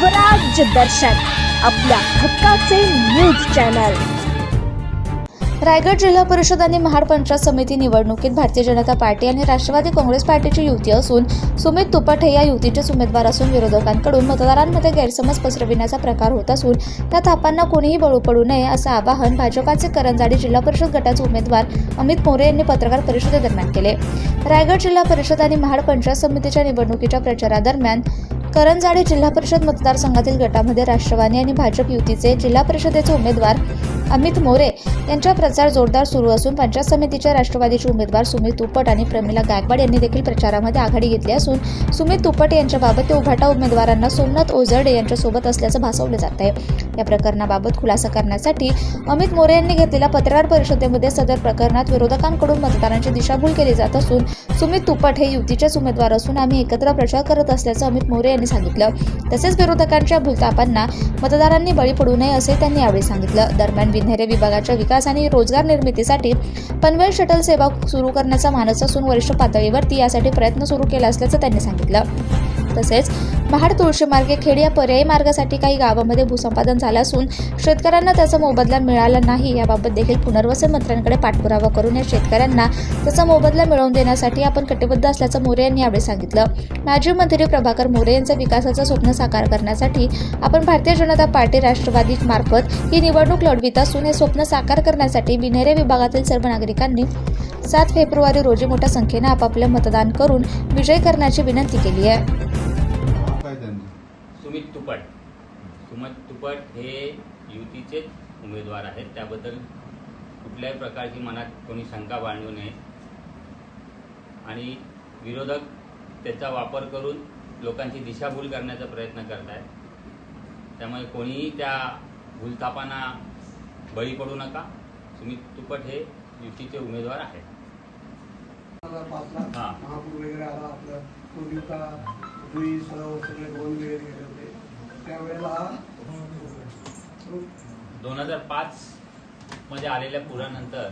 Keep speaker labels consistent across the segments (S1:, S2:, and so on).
S1: स्वराज्य दर्शन आपल्या हक्काचे न्यूज चॅनल.
S2: रायगड जिल्हा परिषद आणि महाड पंचायत समिती निवडणुकीत भारतीय जनता पार्टी आणि राष्ट्रवादी काँग्रेस पार्टीची युती असून सुमित तुपट हे या युतीचेच उमेदवार असून विरोधकांकडून मतदारांमध्ये गैरसमज पसरविण्याचा प्रकार होत असून त्या थापांना कोणीही बळू पडू नये असं आवाहन भाजपाचे करंजाडी जिल्हा परिषद गटाचे उमेदवार अमित मोरे यांनी पत्रकार परिषदेदरम्यान केले. रायगड जिल्हा परिषद आणि महाड पंचायत समितीच्या निवडणुकीच्या प्रचारादरम्यान करंजाडे जिल्हा परिषद मतदारसंघातील गटामध्ये राष्ट्रवादी आणि भाजप युतीचे जिल्हा परिषदेचे उमेदवार अमित मोरे यांचा प्रचार जोरदार सुरू असून पंचायत समितीच्या राष्ट्रवादीचे उमेदवार सुमित तुपट आणि प्रमिला गायकवाड यांनी देखील प्रचारामध्ये आघाडी घेतली असून सुमित तुपट यांच्याबाबत ते उभाटा उमेदवारांना सोमनाथ ओझरडे यांच्यासोबत असल्याचं भासवलं जात आहे. या प्रकरणाबाबत खुलासा करण्यासाठी अमित मोरे यांनी घेतलेल्या पत्रकार परिषदेमध्ये सदर प्रकरणात विरोधकांकडून मतदारांची दिशाभूल केली जात असून सुमित तुपट हे युतीचेच उमेदवार असून आम्ही एकत्र प्रचार करत असल्याचं अमित मोरे यांनी सांगितलं. तसेच विरोधकांच्या भूलतापांना मतदारांनी बळी पडू नये असे त्यांनी यावेळी सांगितलं. दरम्यान विन्हेरे विभागाच्या विकास आणि रोजगार निर्मितीसाठी पनवेल शटल सेवा सुरू करण्याचा मानस असून वरिष्ठ पातळीवरती यासाठी प्रयत्न सुरू केला असल्याचं त्यांनी सांगितलं. तसेच महाड तुळशीमार्गे खेड या पर्यायी मार्गासाठी काही गावामध्ये भूसंपादन झालं असून शेतकऱ्यांना त्याचा मोबदला मिळाला नाही. याबाबत देखील पुनर्वसन मंत्र्यांकडे पाठपुरावा करून या शेतकऱ्यांना त्याचा मोबदला मिळवून देण्यासाठी आपण कटिबद्ध असल्याचं मोरे यांनी यावेळी सांगितलं. माजी मंत्री प्रभाकर मोरे यांचं विकासाचं स्वप्न साकार करण्यासाठी आपण भारतीय जनता पार्टी राष्ट्रवादी मार्फत ही निवडणूक लढवित असून हे स्वप्न साकार करण्यासाठी विनेरे विभागातील सर्व नागरिकांनी सात फेब्रुवारी रोजी मोठ्या संख्येनं आपापले मतदान करून विजय करण्याची विनंती केली आहे.
S3: सुमित तुपट. सुमित तुपट हे युतीचेच उमेदवार आहेत. त्याबद्दल कुठल्याही प्रकारची मनात कोणी शंका बाळगू नये. आणि विरोधक त्याचा वापर करून लोकांची दिशाभूल करण्याचा प्रयत्न करत आहेत त्यामुळे कोणीही त्या भूलथापांना बळी पडू नका. सुमित तुपट हे युतीचे उमेदवार आहेत.
S4: महापूर वगैरे आला आपलं. जुई सळव सगळे दोन वगैरे गेले होते. त्यावेळेला
S3: दोन हजार पाच मध्ये आलेल्या पुरानंतर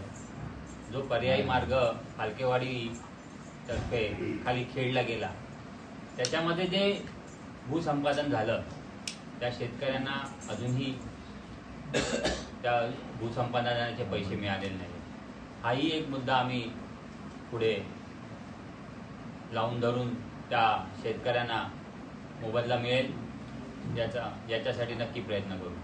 S3: जो पर्यायी मार्ग फालकेवाडी तर्फे खाली खेळला गेला. त्याच्यामध्ये जे भूसंपादन झालं त्या शेतकऱ्यांना अजूनही त्या भूसंपादनाचे पैसे मिळालेले नाही हाही एक मुद्दा आम्ही पुढे लावून धरून त्या शेतकऱ्यांना मोबदला मिळेल? याचा याच्यासाठी नक्की प्रयत्न करू.